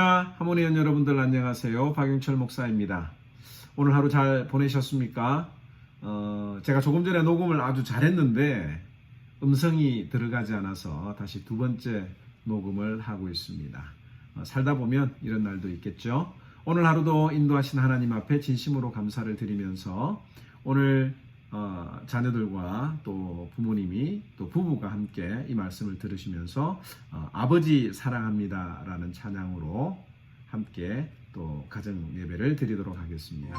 할렐루야. 하모니언 여러분들 안녕하세요. 박영철 목사입니다. 오늘 하루 잘 보내셨습니까? 어, 제가 조금 전에 녹음을 아주 잘했는데 음성이 들어가지 않아서 다시 두 번째 녹음을 하고 있습니다. 어, 살다 보면 이런 날도 있겠죠? 오늘 하루도 인도하신 하나님 앞에 진심으로 감사를 드리면서 오늘 어, 자녀들과 또 부모님이 또 부부가 함께 이 말씀을 들으시면서 어, 아버지 사랑합니다라는 찬양으로 함께 또 가정 예배를 드리도록 하겠습니다.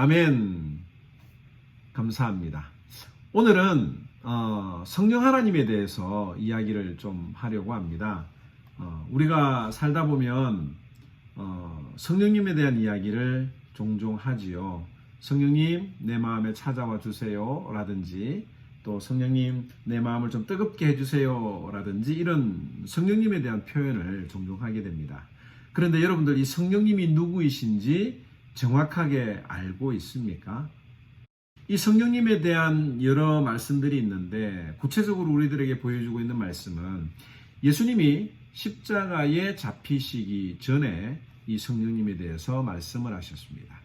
아멘. 감사합니다. 오늘은 어, 성령 하나님에 대해서 이야기를 좀 하려고 합니다. 어, 우리가 살다 보면 어, 성령님에 대한 이야기를 종종 하지요. 성령님 내 마음에 찾아와 주세요 라든지 또 성령님 내 마음을 좀 뜨겁게 해주세요 라든지 이런 성령님에 대한 표현을 종종 하게 됩니다. 그런데 여러분들 이 성령님이 누구이신지 정확하게 알고 있습니까? 이 성령님에 대한 여러 말씀들이 있는데 구체적으로 우리들에게 보여주고 있는 말씀은 예수님이 십자가에 잡히시기 전에 이 성령님에 대해서 말씀을 하셨습니다.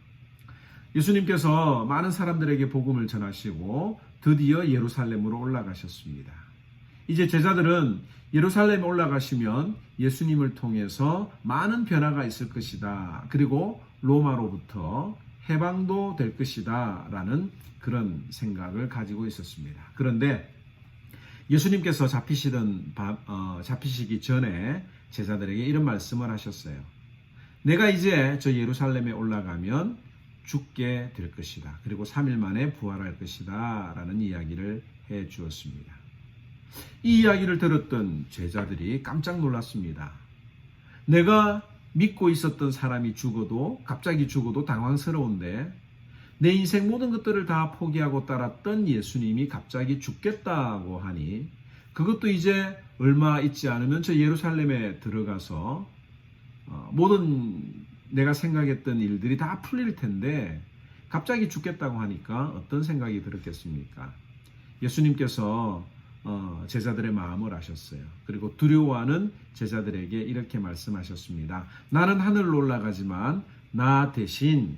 예수님께서 많은 사람들에게 복음을 전하시고 드디어 예루살렘으로 올라가셨습니다. 이제 제자들은 예루살렘에 올라가시면 예수님을 통해서 많은 변화가 있을 것이다. 그리고 로마로부터 해방도 될 것이다. 라는 그런 생각을 가지고 있었습니다. 그런데 예수님께서 잡히시던 밤- 어, 잡히시기 전에 제자들에게 이런 말씀을 하셨어요. 내가 이제 저 예루살렘에 올라가면 죽게 될 것이다. 그리고 3일 만에 부활할 것이다. 라는 이야기를 해 주었습니다. 이 이야기를 들었던 제자들이 깜짝 놀랐습니다. 내가 믿고 있었던 사람이 죽어도 갑자기 죽어도 당황스러운데 내 인생 모든 것들을 다 포기하고 따랐던 예수님이 갑자기 죽겠다고 하니 그것도 이제 얼마 있지 않으면 저 예루살렘에 들어가서 어, 모든 내가 생각했던 일들이 다 풀릴 텐데 갑자기 죽겠다고 하니까 어떤 생각이 들었겠습니까? 예수님께서 어, 제자들의 마음을 아셨어요. 그리고 두려워하는 제자들에게 이렇게 말씀하셨습니다. 나는 하늘로 올라가지만 나 대신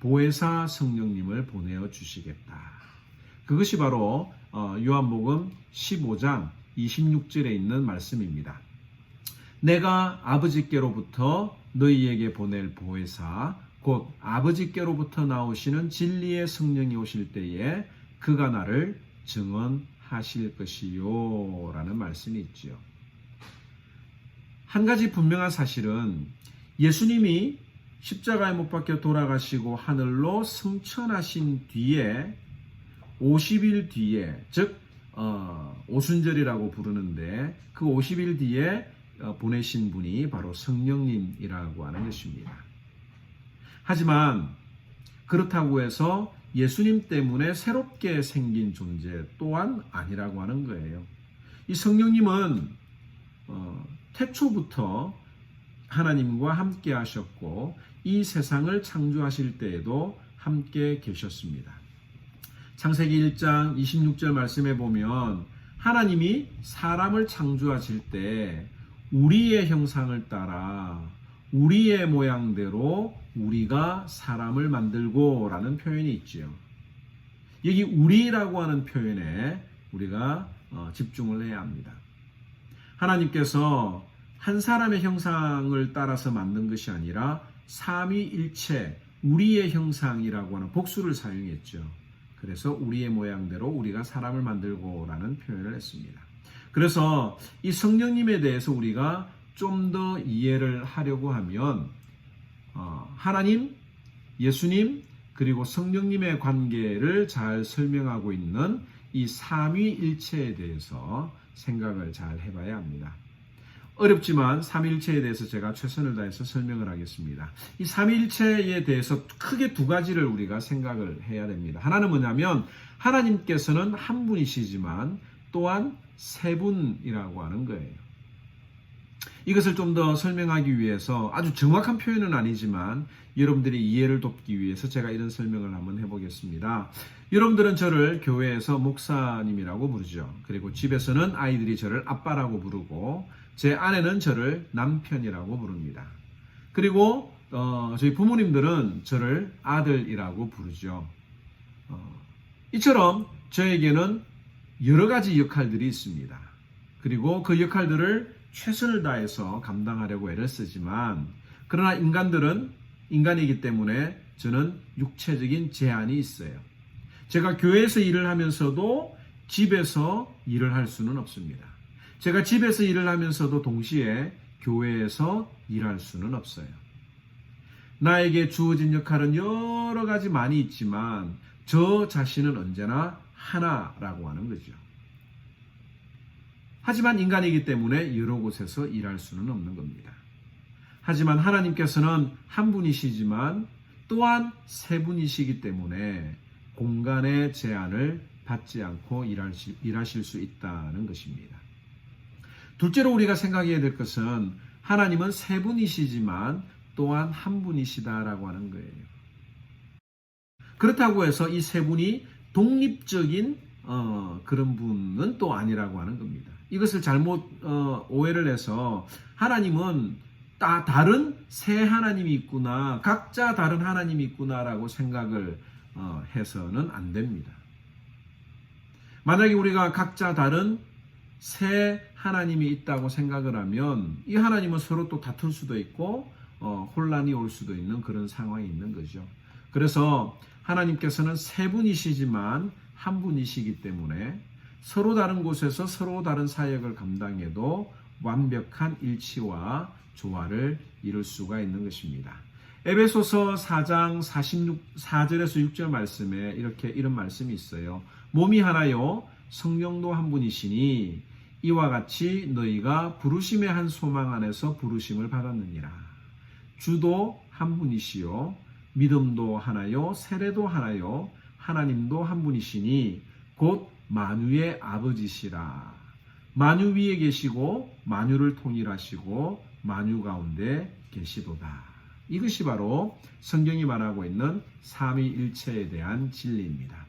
보혜사 성령님을 보내어 주시겠다. 그것이 바로 어, 요한복음 15장 26절에 있는 말씀입니다. 내가 아버지께로부터 너희에게 보낼 보혜사 곧 아버지께로부터 나오시는 진리의 성령이 오실 때에 그가 나를 증언 하실 것이요 라는 말씀이 있지요. 한 가지 분명한 사실은 예수님이 십자가에 못 박혀 돌아가시고 하늘로 승천하신 뒤에 50일 뒤에 즉 어, 오순절이라고 부르는데 그 50일 뒤에 어, 보내신 분이 바로 성령님이라고 하는 것입니다. 하지만 그렇다고 해서 예수님 때문에 새롭게 생긴 존재 또한 아니라고 하는 거예요. 이 성령님은 어, 태초부터 하나님과 함께 하셨고 이 세상을 창조하실 때에도 함께 계셨습니다. 창세기 1장 26절 말씀에 보면 하나님이 사람을 창조하실 때 우리의 형상을 따라 우리의 모양대로 우리가 사람을 만들고 라는 표현이 있지요. 여기 우리라고 하는 표현에 우리가 어, 집중을 해야 합니다. 하나님께서 한 사람의 형상을 따라서 만든 것이 아니라 삼위일체 우리의 형상이라고 하는 복수를 사용했죠. 그래서 우리의 모양대로 우리가 사람을 만들고라는 표현을 했습니다. 그래서 이 성령님에 대해서 우리가 좀 더 이해를 하려고 하면 어, 하나님, 예수님 그리고 성령님의 관계를 잘 설명하고 있는 이 삼위일체에 대해서 생각을 잘 해봐야 합니다. 어렵지만 삼위일체에 대해서 제가 최선을 다해서 설명을 하겠습니다. 이 삼위일체에 대해서 크게 두 가지를 우리가 생각을 해야 됩니다. 하나는 뭐냐면 하나님께서는 한 분이시지만 또한 세 분이라고 하는 거예요. 이것을 좀 더 설명하기 위해서 아주 정확한 표현은 아니지만 여러분들이 이해를 돕기 위해서 제가 이런 설명을 한번 해보겠습니다. 여러분들은 저를 교회에서 목사님이라고 부르죠. 그리고 집에서는 아이들이 저를 아빠라고 부르고 제 아내는 저를 남편이라고 부릅니다. 그리고 어, 저희 부모님들은 저를 아들이라고 부르죠. 어, 이처럼 저에게는 여러 가지 역할들이 있습니다. 그리고 그 역할들을 최선을 다해서 감당하려고 애를 쓰지만 그러나 인간들은 인간이기 때문에 저는 육체적인 제한이 있어요. 제가 교회에서 일을 하면서도 집에서 일을 할 수는 없습니다. 제가 집에서 일을 하면서도 동시에 교회에서 일할 수는 없어요. 나에게 주어진 역할은 여러 가지 많이 있지만 저 자신은 언제나 하나라고 하는 거죠. 하지만 인간이기 때문에 여러 곳에서 일할 수는 없는 겁니다. 하지만 하나님께서는 한 분이시지만 또한 세 분이시기 때문에 공간의 제한을 받지 않고 일하실, 수 있다는 것입니다. 둘째로 우리가 생각해야 될 것은 하나님은 세 분이시지만 또한 한 분이시다라고 하는 거예요. 그렇다고 해서 이 세 분이 독립적인 어, 그런 분은 또 아니라고 하는 겁니다. 이것을 잘못 어, 오해를 해서 하나님은 다 다른 새 하나님이 있구나, 각자 다른 하나님이 있구나라고 생각을 어, 해서는 안 됩니다. 만약에 우리가 각자 다른 새 하나님이 있다고 생각을 하면 이 하나님은 서로 또 다툴 수도 있고 어, 혼란이 올 수도 있는 그런 상황이 있는 거죠. 그래서 하나님께서는 세 분이시지만 한 분이시기 때문에 서로 다른 곳에서 서로 다른 사역을 감당해도 완벽한 일치와 조화를 이룰 수가 있는 것입니다. 에베소서 4장 46, 4절에서 6절 말씀에 이렇게 이런 말씀이 있어요. 몸이 하나요, 성령도 한 분이시니 이와 같이 너희가 부르심의 한 소망 안에서 부르심을 받았느니라. 주도 한 분이시요 믿음도 하나요 세례도 하나요 하나님도 한 분이시니 곧 만유의 아버지시라 만유 위에 계시고 만유를 통일하시고 만유 가운데 계시도다 이것이 바로 성경이 말하고 있는 삼위일체에 대한 진리입니다.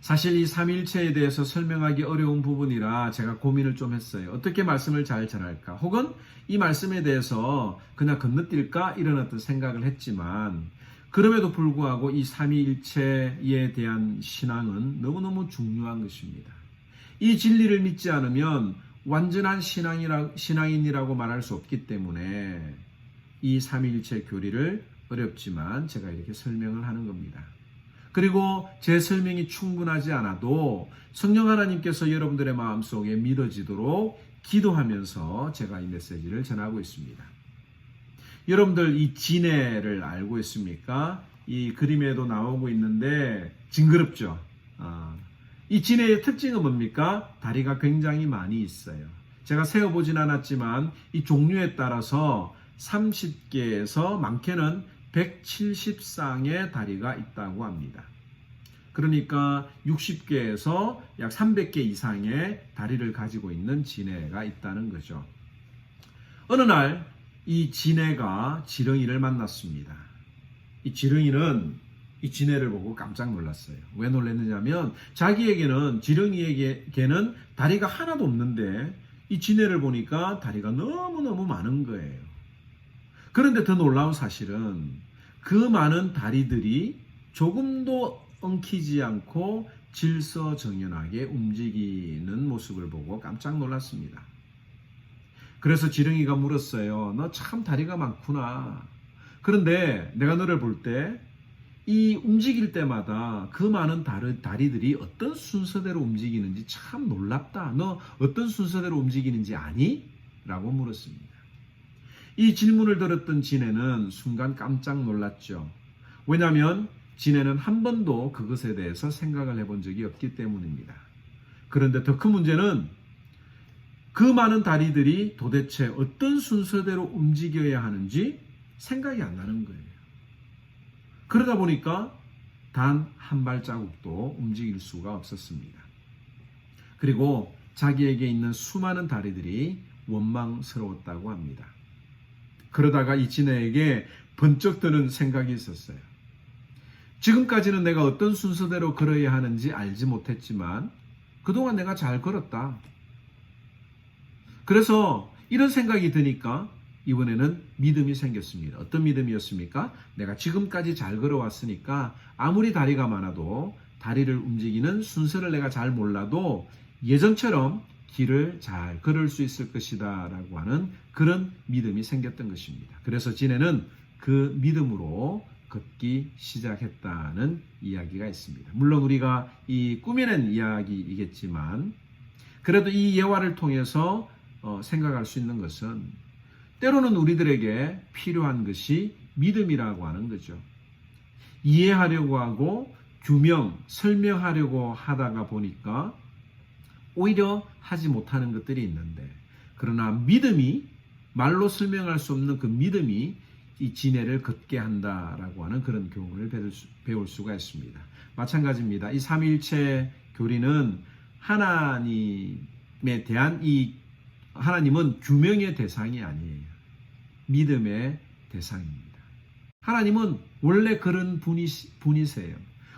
사실 이 삼위일체에 대해서 설명하기 어려운 부분이라 제가 고민을 좀 했어요. 어떻게 말씀을 잘 전할까? 혹은 이 말씀에 대해서 그냥 건너뛸까? 이런 어떤 생각을 했지만 그럼에도 불구하고 이 삼위일체에 대한 신앙은 너무너무 중요한 것입니다. 이 진리를 믿지 않으면 완전한 신앙이라, 신앙인이라고 말할 수 없기 때문에 이 삼위일체 교리를 어렵지만 제가 이렇게 설명을 하는 겁니다. 그리고 제 설명이 충분하지 않아도 성령 하나님께서 여러분들의 마음속에 믿어지도록 기도하면서 제가 이 메시지를 전하고 있습니다. 여러분들 이 진해를 알고 있습니까? 이 그림에도 나오고 있는데 징그럽죠. 아, 이 진해의 특징은 뭡니까? 다리가 굉장히 많이 있어요. 제가 세어보진 않았지만 이 종류에 따라서 30개에서 많게는 170쌍의 다리가 있다고 합니다. 그러니까 60개에서 약 300개 이상의 다리를 가지고 있는 진해가 있다는 거죠. 어느 날 이 진해가 지렁이를 만났습니다. 이 지렁이는 이 진해를 보고 깜짝 놀랐어요. 왜 놀랐느냐면 자기에게는 지렁이에게는 다리가 하나도 없는데 이 진해를 보니까 다리가 너무너무 많은 거예요. 그런데 더 놀라운 사실은 그 많은 다리들이 조금도 엉키지 않고 질서정연하게 움직이는 모습을 보고 깜짝 놀랐습니다. 그래서 지렁이가 물었어요. 너 참 다리가 많구나. 그런데 내가 너를 볼 때 이 움직일 때마다 그 많은 다리, 다리들이 어떤 순서대로 움직이는지 참 놀랍다. 너 어떤 순서대로 움직이는지 아니? 라고 물었습니다. 이 질문을 들었던 진해는 순간 깜짝 놀랐죠. 왜냐하면 진해는 한 번도 그것에 대해서 생각을 해본 적이 없기 때문입니다. 그런데 더 큰 문제는 그 많은 다리들이 도대체 어떤 순서대로 움직여야 하는지 생각이 안 나는 거예요. 그러다 보니까 단 한 발자국도 움직일 수가 없었습니다. 그리고 자기에게 있는 수많은 다리들이 원망스러웠다고 합니다. 그러다가 이 진해에게 번쩍 드는 생각이 있었어요. 지금까지는 내가 어떤 순서대로 걸어야 하는지 알지 못했지만 그동안 내가 잘 걸었다. 그래서 이런 생각이 드니까 이번에는 믿음이 생겼습니다. 어떤 믿음이었습니까? 내가 지금까지 잘 걸어왔으니까 아무리 다리가 많아도 다리를 움직이는 순서를 내가 잘 몰라도 예전처럼 길을 잘 걸을 수 있을 것이다 라고 하는 그런 믿음이 생겼던 것입니다. 그래서 진해는 그 믿음으로 걷기 시작했다는 이야기가 있습니다. 물론 우리가 이 꾸며낸 이야기이겠지만 그래도 이 예화를 통해서 어, 생각할 수 있는 것은 때로는 우리들에게 필요한 것이 믿음이라고 하는 거죠. 이해하려고 하고 규명, 설명하려고 하다가 보니까 오히려 하지 못하는 것들이 있는데 그러나 믿음이 말로 설명할 수 없는 그 믿음이 이 진해를 걷게 한다라고 하는 그런 교훈을 배울, 수, 배울 수가 있습니다. 마찬가지입니다. 이 삼일체 교리는 하나님에 대한 이 하나님은 규명의 대상이 아니에요. 믿음의 대상입니다. 하나님은 원래 그런 분이, 분이세요.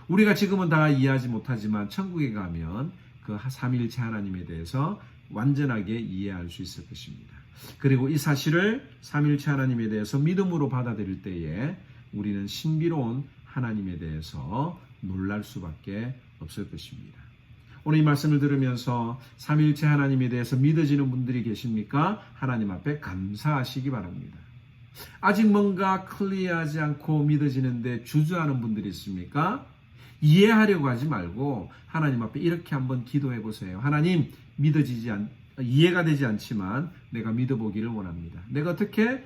우리가 지금은 다 이해하지 못하지만 천국에 가면 그 삼일체 하나님에 대해서 완전하게 이해할 수 있을 것입니다. 그리고 이 사실을 삼일체 하나님에 대해서 믿음으로 받아들일 때에 우리는 신비로운 하나님에 대해서 놀랄 수밖에 없을 것입니다. 오늘 이 말씀을 들으면서 삼일체 하나님에 대해서 믿어지는 분들이 계십니까? 하나님 앞에 감사하시기 바랍니다. 아직 뭔가 클리어하지 않고 믿어지는데 주저하는 분들이 있습니까? 이해하려고 하지 말고 하나님 앞에 이렇게 한번 기도해 보세요. 하나님 믿어지지 않, 이해가 되지 않지만 내가 믿어보기를 원합니다. 내가 어떻게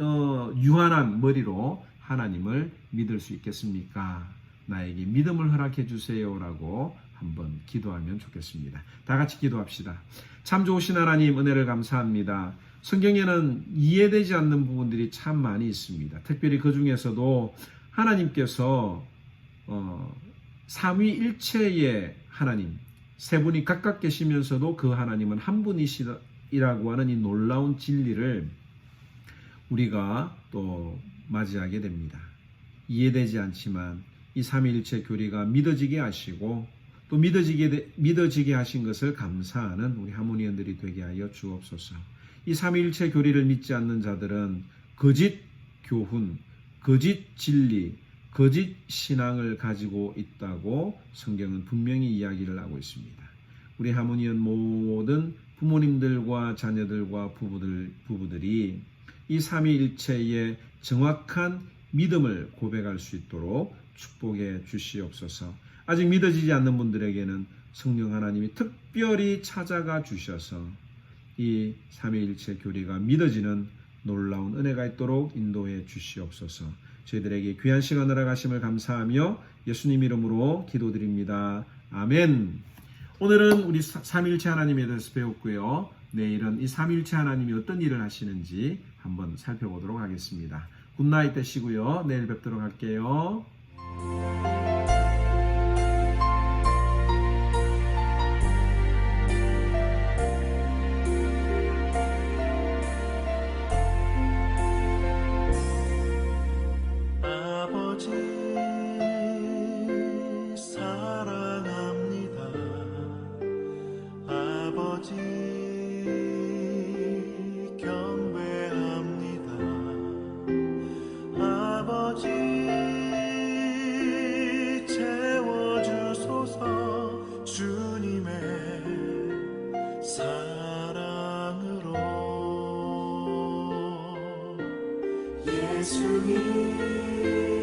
어, 유한한 머리로 하나님을 믿을 수 있겠습니까? 나에게 믿음을 허락해 주세요라고 한번 기도하면 좋겠습니다. 다 같이 기도합시다. 참 좋으신 하나님 은혜를 감사합니다. 성경에는 이해되지 않는 부분들이 참 많이 있습니다. 특별히 그 중에서도 하나님께서 어, 삼위일체의 하나님 세 분이 각각 계시면서도 그 하나님은 한 분이시라고 하는 이 놀라운 진리를 우리가 또 맞이하게 됩니다. 이해되지 않지만 이 삼위일체 교리가 믿어지게 하시고 또 믿어지게 되- 믿어지게 하신 것을 감사하는 우리 하모니언들이 되게 하여 주옵소서. 이 삼위일체 교리를 믿지 않는 자들은 거짓 교훈, 거짓 진리, 거짓 신앙을 가지고 있다고 성경은 분명히 이야기를 하고 있습니다. 우리 하모니언 모든 부모님들과 자녀들과 부부들, 부부들이 이 삼위일체의 정확한 믿음을 고백할 수 있도록 축복해 주시옵소서. 아직 믿어지지 않는 분들에게는 성령 하나님이 특별히 찾아가 주셔서 이 삼위일체 교리가 믿어지는 놀라운 은혜가 있도록 인도해 주시옵소서. 저희들에게 귀한 시간을 허락하심을 감사하며 예수님 이름으로 기도드립니다. 아멘. 오늘은 우리 사- 삼위일체 하나님에 대해서 배웠고요. 내일은 이 삼위일체 하나님이 어떤 일을 하시는지 한번 살펴보도록 하겠습니다. 굿나잇 되시고요. 내일 뵙도록 할게요. 예수님